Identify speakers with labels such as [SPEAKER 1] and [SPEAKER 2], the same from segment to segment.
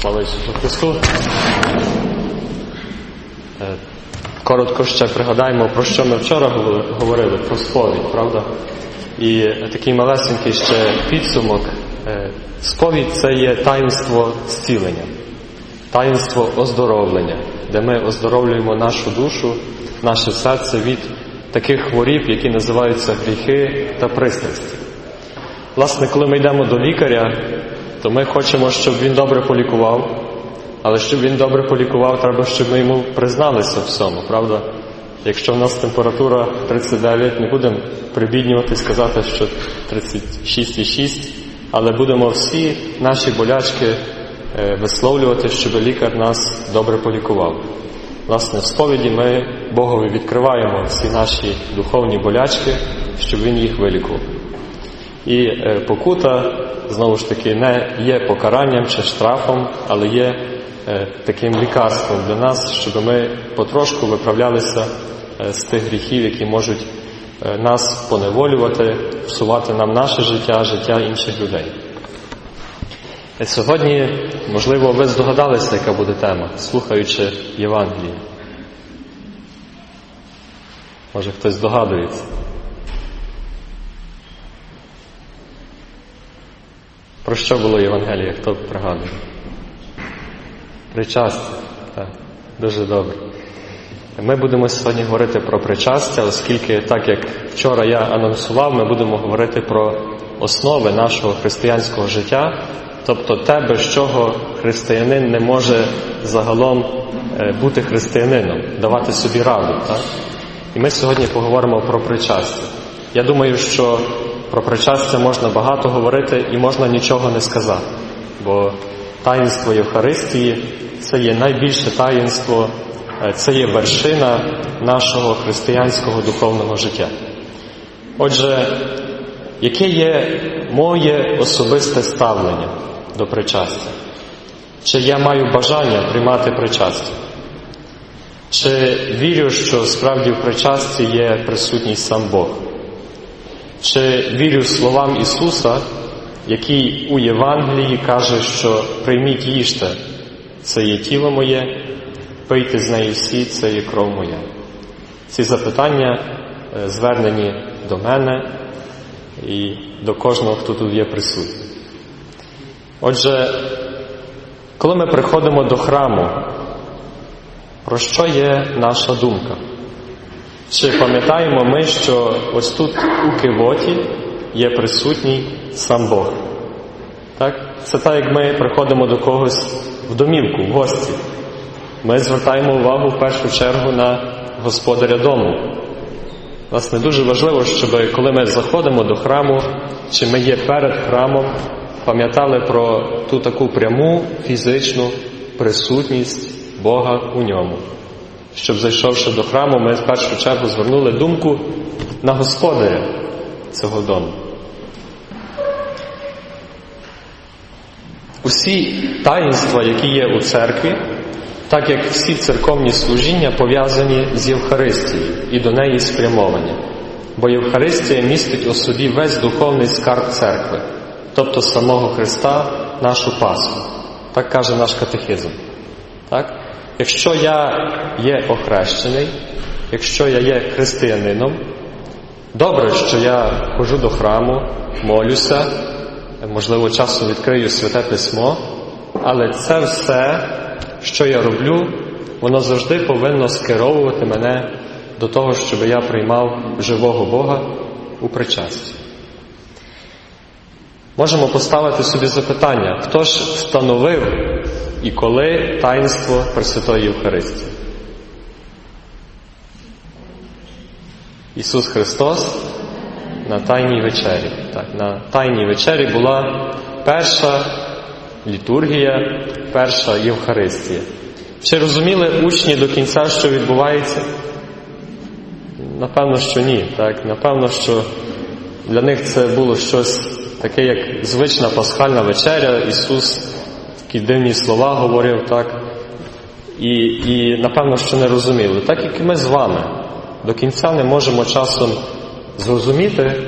[SPEAKER 1] Слава Ісусу Христу. Е, Коротко ще пригадаємо, про що ми вчора говорили, про сповідь, правда? І такий малесенький ще підсумок. Е, Сповідь це є таїнство зцілення, таїнство оздоровлення, де ми оздоровлюємо нашу душу, наше серце від таких хворіб, які називаються гріхи та пристрасті. Власне, коли ми йдемо до лікаря, то ми хочемо, щоб він добре полікував, але щоб він добре полікував, треба, щоб ми йому призналися в всьому, правда? Якщо в нас температура 39, не будемо прибіднювати, сказати, що 36,6, але будемо всі наші болячки е, висловлювати, щоб лікар нас добре полікував. Власне, в сповіді ми Богові відкриваємо всі наші духовні болячки, щоб він їх вилікував. І е, покута, знову ж таки, не є покаранням чи штрафом, але є е, таким лікарством для нас, щоб ми потрошку виправлялися е, з тих гріхів, які можуть нас поневолювати, псувати нам наше життя, життя інших людей. Сьогодні, можливо, ви здогадалися, яка буде тема, слухаючи Євангеліє. Може, хтось здогадується. Про що було Євангеліє, хто пригадує? Причастя. Так, дуже добре. Ми будемо сьогодні говорити про причастя, оскільки, так як вчора я анонсував, ми будемо говорити про основи нашого християнського життя, тобто те, без чого християнин не може загалом е, бути християнином, давати собі раду. Так? І ми сьогодні поговоримо про причастя. Я думаю, що про причастя можна багато говорити і можна нічого не сказати, бо таїнство Євхаристії це є найбільше таїнство, е, це є вершина нашого християнського духовного життя. Отже, яке є моє особисте ставлення до причастя? Чи я маю бажання приймати причастя? Чи вірю, що справді в причасті є присутність сам Бог? Чи вірю словам Ісуса, який у Євангелії каже, що прийміть їжте, це є тіло моє, пийте з неї всі, це є кров моя. Ці запитання е, звернені до мене і до кожного, хто тут є присутній. Отже, коли ми приходимо до храму, про що є наша думка? Чи пам'ятаємо ми, що ось тут у кивоті є присутній сам Бог? Так? Це так, як ми приходимо до когось в домівку, в гості. Ми звертаємо увагу в першу чергу на господаря дому. Власне, дуже важливо, щоб коли ми заходимо до храму, чи ми є перед храмом, пам'ятали про ту таку пряму фізичну присутність Бога у ньому щоб зайшовши до храму, ми в першу чергу звернули думку на господаря цього дому. Усі таїнства, які є у церкві, так як всі церковні служіння пов'язані з Євхаристією і до неї спрямовані. Бо Євхаристія містить у собі весь духовний скарб церкви, тобто самого Христа, нашу Пасху. Так каже наш катехизм. Так? Якщо я є охрещений, якщо я є християнином, добре, що я ходжу до храму, молюся, можливо, часом відкрию святе письмо, але це все, що я роблю, воно завжди повинно скеровувати мене до того, щоб я приймав живого Бога у причасті. Можемо поставити собі запитання, хто ж встановив і коли таїнство Пресвятої Євхаристії? Ісус Христос на Тайній вечері. Так, На Тайній вечері була перша літургія, перша Євхаристія. Чи розуміли учні до кінця, що відбувається? Напевно, що ні. Так? Напевно, що для них це було щось таке, як звична пасхальна вечеря. Ісус такі дивні слова говорив, так? І, і напевно, що не розуміли. Так як і ми з вами до кінця не можемо часом зрозуміти,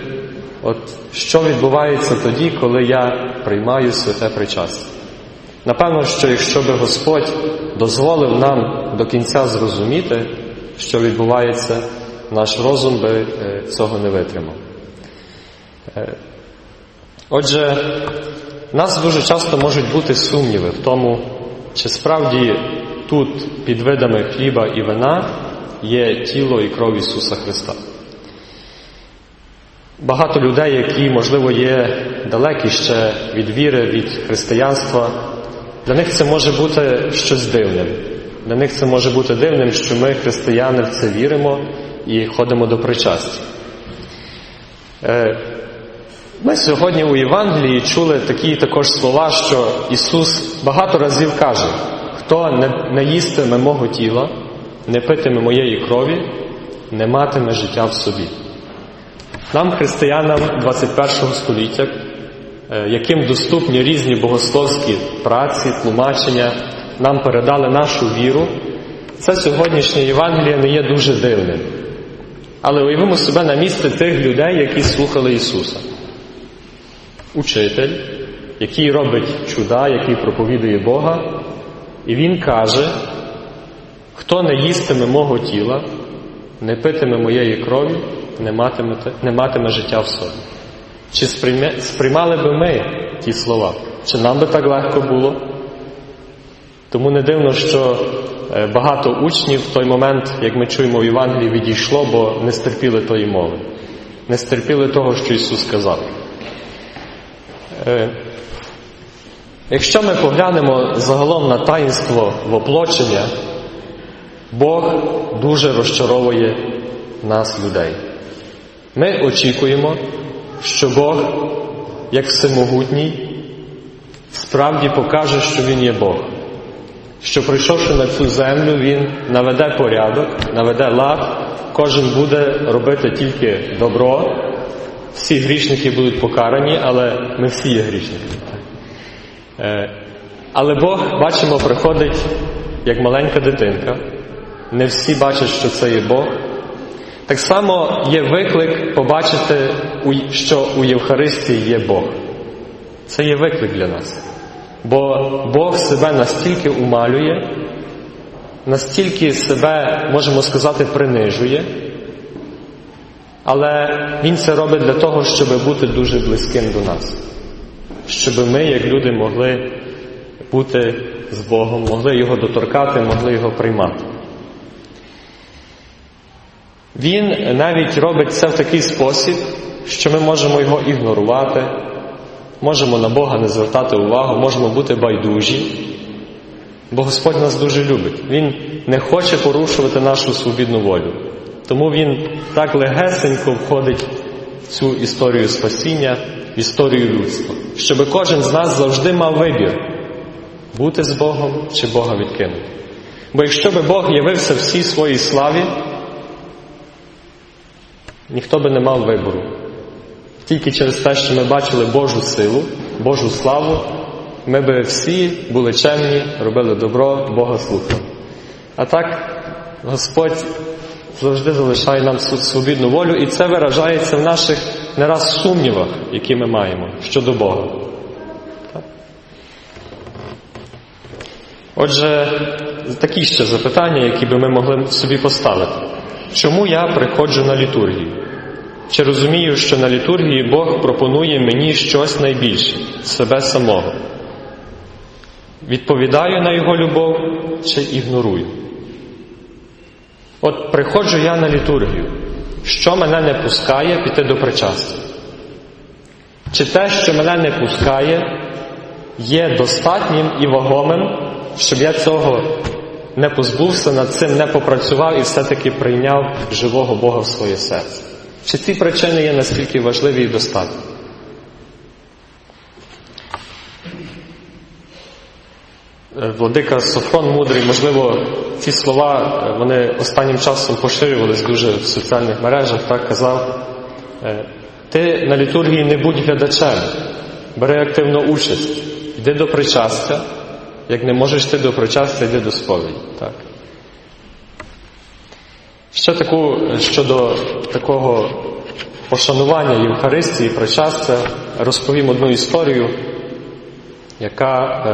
[SPEAKER 1] от, що відбувається тоді, коли я приймаю святе причастя. Напевно, що якщо би Господь дозволив нам до кінця зрозуміти, що відбувається, наш розум би е, цього не витримав. Е, Отже, в нас дуже часто можуть бути сумніви в тому, чи справді тут під видами хліба і вина є тіло і кров Ісуса Христа. Багато людей, які, можливо, є далекі ще від віри, від християнства, для них це може бути щось дивним. Для них це може бути дивним, що ми, християни, в це віримо і ходимо до причастя. Ми сьогодні у Євангелії чули такі також слова, що Ісус багато разів каже, хто не, не їстиме мого тіла, не питиме моєї крові, не матиме життя в собі. Нам, християнам 21 століття, е, яким доступні різні богословські праці, тлумачення, нам передали нашу віру, це сьогоднішнє Євангеліє не є дуже дивним. Але уявимо себе на місце тих людей, які слухали Ісуса. Учитель, який робить чуда, який проповідує Бога, і Він каже, хто не їстиме мого тіла, не питиме моєї крові, не матиме, не матиме життя в собі. Чи сприймали би ми ті слова? Чи нам би так легко було? Тому не дивно, що е, багато учнів в той момент, як ми чуємо в Євангелії, відійшло, бо не стерпіли тої мови, не стерпіли того, що Ісус сказав. Е, Якщо ми поглянемо загалом на таїнство воплочення, Бог дуже розчаровує нас, людей. Ми очікуємо, що Бог, як всемогутній, справді покаже, що Він є Бог. Що прийшовши на цю землю, Він наведе порядок, наведе лад, кожен буде робити тільки добро, всі грішники будуть покарані, але ми всі є грішники. Е, Але Бог, бачимо, приходить як маленька дитинка. Не всі бачать, що це є Бог. Так само є виклик побачити, що у Євхаристії є Бог. Це є виклик для нас. Бо Бог себе настільки умалює, настільки себе, можемо сказати, принижує, але Він це робить для того, щоб бути дуже близьким до нас. Щоб ми, як люди, могли бути з Богом, могли його доторкати, могли його приймати. Він навіть робить це в такий спосіб, що ми можемо його ігнорувати, можемо на Бога не звертати увагу, можемо бути байдужі, бо Господь нас дуже любить. Він не хоче порушувати нашу свобідну волю. Тому Він так легесенько входить в цю історію спасіння, в історію людства, щоб кожен з нас завжди мав вибір бути з Богом чи Бога відкинути. Бо якщо би Бог явився всій своїй славі, ніхто би не мав вибору. Тільки через те, що ми бачили Божу силу, Божу славу, ми би всі були чемні, робили добро, Бога слухали. А так Господь завжди залишає нам свобідну волю, і це виражається в наших не раз сумнівах, які ми маємо щодо Бога. Отже, такі ще запитання, які би ми могли собі поставити. Чому я приходжу на літургію? Чи розумію, що на літургії Бог пропонує мені щось найбільше, себе самого? Відповідаю на Його любов чи ігнорую? От приходжу я на літургію. Що мене не пускає піти до причастя? Чи те, що мене не пускає, є достатнім і вагомим, щоб я цього не позбувся, над цим не попрацював і все-таки прийняв живого Бога в своє серце? Чи ці причини є настільки важливі і достатні? Владика Софрон Мудрий, можливо, ці слова вони останнім часом поширювались дуже в соціальних мережах, так казав. Ти на літургії не будь глядачем, бери активну участь, йди до причастя, як не можеш йти до причастя, йди до сповіді. Так? Ще таку щодо такого пошанування Євхаристії, причастя, розповім одну історію, яка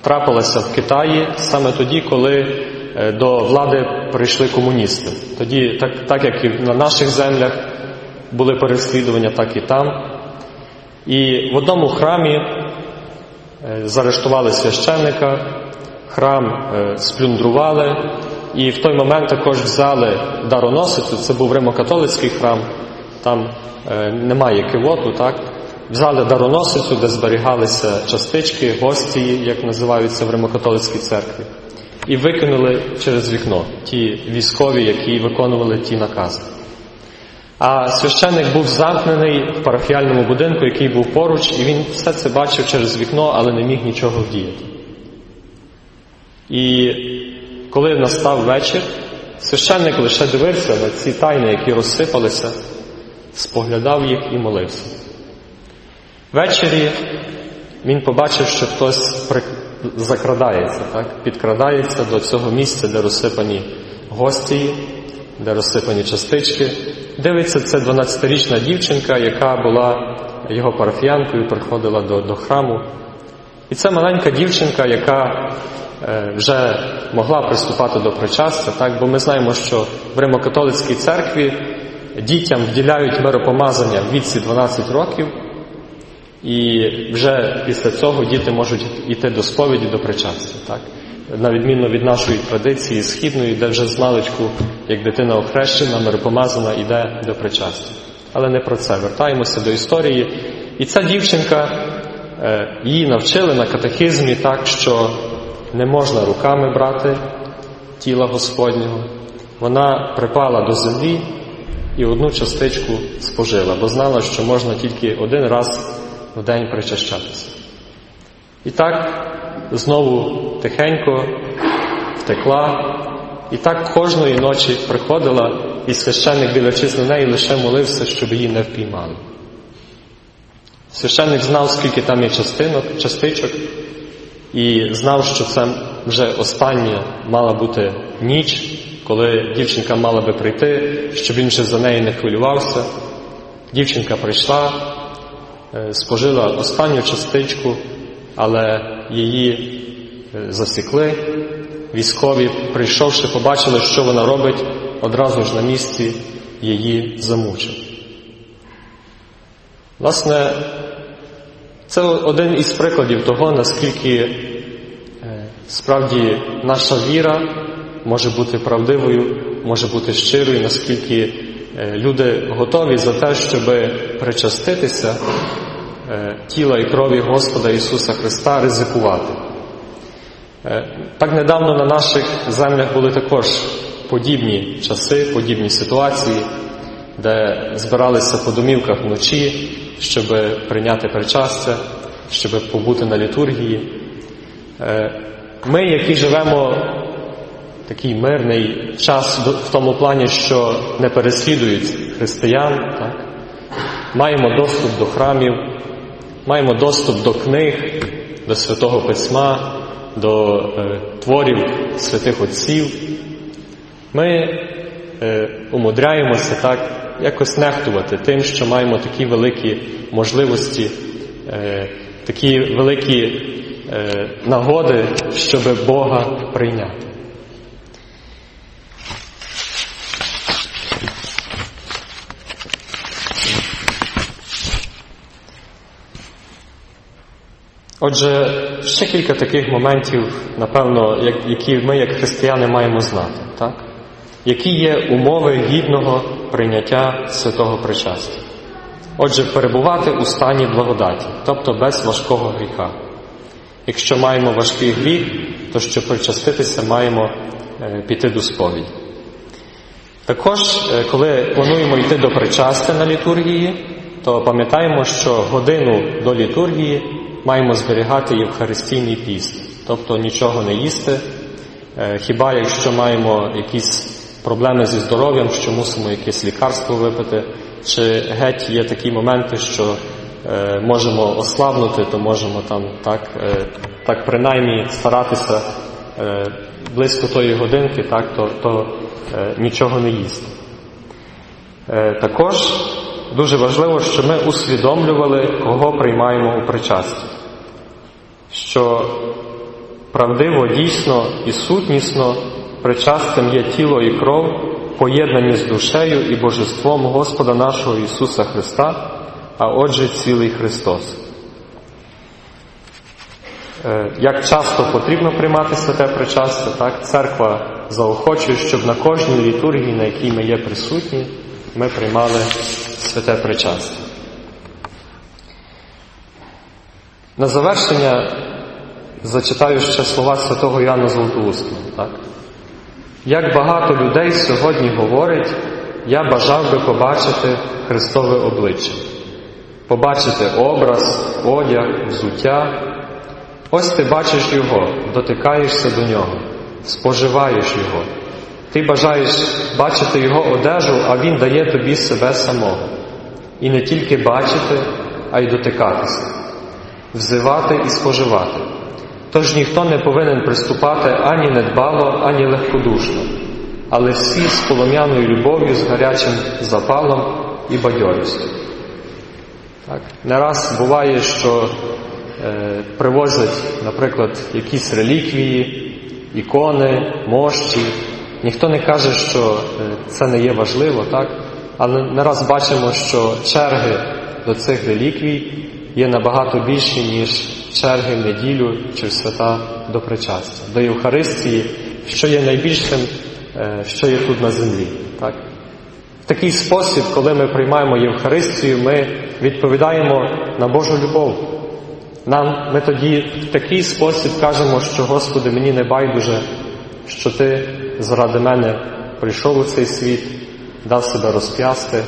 [SPEAKER 1] трапилася в Китаї саме тоді, коли е, до влади прийшли комуністи. Тоді, так, так як і на наших землях були переслідування, так і там. І в одному храмі е, заарештували священника, храм е, сплюндрували, і в той момент також взяли дароносицю, це був римокатолицький храм, там немає кивоту, так? Взяли дароносицю, де зберігалися частички, гостії, як називаються в римокатолицькій церкві, і викинули через вікно ті військові, які виконували ті накази. А священник був замкнений в парафіальному будинку, який був поруч, і він все це бачив через вікно, але не міг нічого вдіяти. І коли настав вечір, священник лише дивився на ці тайни, які розсипалися, споглядав їх і молився. Ввечері він побачив, що хтось закрадається, так? підкрадається до цього місця, де розсипані гості, де розсипані частички. Дивиться, це 12-річна дівчинка, яка була його парафіянкою, приходила до, до храму. І це маленька дівчинка, яка е, вже могла приступати до причастя, так? бо ми знаємо, що в Римокатолицькій церкві дітям вділяють миропомазання в віці 12 років, і вже після цього діти можуть йти до сповіді, до причастя. Так? На відміну від нашої традиції східної, де вже з маличку, як дитина охрещена, миропомазана, йде до причастя. Але не про це. Вертаємося до історії. І ця дівчинка, е, її навчили на катехизмі так, що не можна руками брати тіла Господнього. Вона припала до землі і одну частичку спожила, бо знала, що можна тільки один раз в день причащатися. І так знову тихенько втекла, і так кожної ночі приходила, і священник, дивлячись на неї, лише молився, щоб її не впіймали. Священник знав, скільки там є частинок, частичок, і знав, що це вже остання мала бути ніч, коли дівчинка мала би прийти, щоб він вже за неї не хвилювався. Дівчинка прийшла, спожила останню частичку, але її засікли. Військові, прийшовши, побачили, що вона робить, одразу ж на місці її замучив. Власне, це один із прикладів того, наскільки справді наша віра може бути правдивою, може бути щирою, наскільки люди готові за те, щоб причаститися тіла і крові Господа Ісуса Христа, ризикувати. Так недавно на наших землях були також подібні часи, подібні ситуації, де збиралися по домівках вночі, щоб прийняти причастя, щоб побути на літургії. Ми, які живемо такий мирний час в тому плані, що не переслідують християн, так? маємо доступ до храмів, маємо доступ до книг, до Святого Письма, до е, творів святих Отців. Ми е, умудряємося так якось нехтувати тим, що маємо такі великі можливості, е, такі великі е, нагоди, щоб Бога прийняти. Отже, ще кілька таких моментів, напевно, які ми, як християни, маємо знати, так? які є умови гідного прийняття святого причастя. Отже, перебувати у стані благодаті, тобто без важкого гріха. Якщо маємо важкий гріх, то щоб причаститися, маємо піти до сповіді. Також, коли плануємо йти до причастя на літургії, то пам'ятаємо, що годину до літургії маємо зберігати Євхаристійний піст, тобто нічого не їсти, хіба якщо маємо якісь проблеми зі здоров'ям, що мусимо якесь лікарство випити, чи геть є такі моменти, що е, можемо ослабнути, то можемо там так е, так принаймні старатися е, близько тої годинки, так, то, то е, нічого не їсти. Е, також дуже важливо, що ми усвідомлювали, кого приймаємо у причасті. Що правдиво, дійсно і сутнісно причастям є тіло і кров, поєднані з душею і божеством Господа нашого Ісуса Христа, а отже, цілий Христос. Е, Як часто потрібно приймати святе причастя, так? церква заохочує, щоб на кожній літургії, на якій ми є присутні, ми приймали святе причастя. На завершення зачитаю ще слова святого Іоанна Золотоустого. Так? Як багато людей сьогодні говорить, я бажав би побачити Христове обличчя, побачити образ, одяг, взуття. Ось ти бачиш Його, дотикаєшся до нього, споживаєш Його. Ти бажаєш бачити Його одежу, а Він дає тобі себе самого. І не тільки бачити, а й дотикатися, взивати і споживати. Тож ніхто не повинен приступати ані недбало, ані легкодушно, але всі з полум'яною любов'ю, з гарячим запалом і бадьорістю. Так. Не раз буває, що е, привозять, наприклад, якісь реліквії, ікони, мощі. Ніхто не каже, що е, це не є важливо, так? але не раз бачимо, що черги до цих реліквій є набагато більші, ніж черги в неділю чи в свята до причастя, до Євхаристії, що є найбільшим, е, що є тут на землі. Так? В такий спосіб, коли ми приймаємо Євхаристію, ми відповідаємо на Божу любов. Нам ми тоді в такий спосіб кажемо, що Господи, мені не байдуже, що Ти заради мене прийшов у цей світ, дав себе розп'ясти.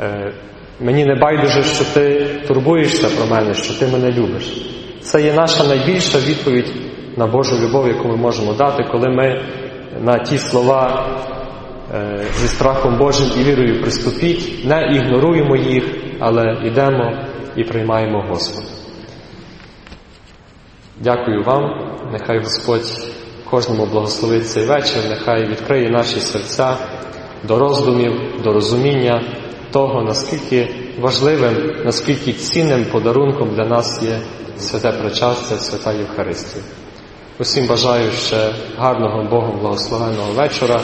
[SPEAKER 1] Е, Мені не байдуже, що ти турбуєшся про мене, що ти мене любиш. Це є наша найбільша відповідь на Божу любов, яку ми можемо дати, коли ми на ті слова е, зі страхом Божим і вірою приступіть, не ігноруємо їх, але йдемо і приймаємо Господа. Дякую вам, нехай Господь кожному благословить цей вечір, нехай відкриє наші серця до роздумів, до розуміння того, наскільки важливим, наскільки цінним подарунком для нас є святе причастя, свята Євхаристія. Усім бажаю ще гарного Богом благословеного вечора.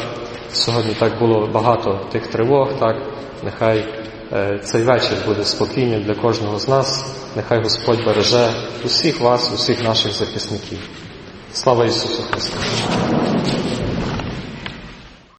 [SPEAKER 1] Сьогодні так було багато тих тривог, так нехай е, цей вечір буде спокійним для кожного з нас. Нехай Господь береже усіх вас, усіх наших захисників. Слава Ісусу Христу!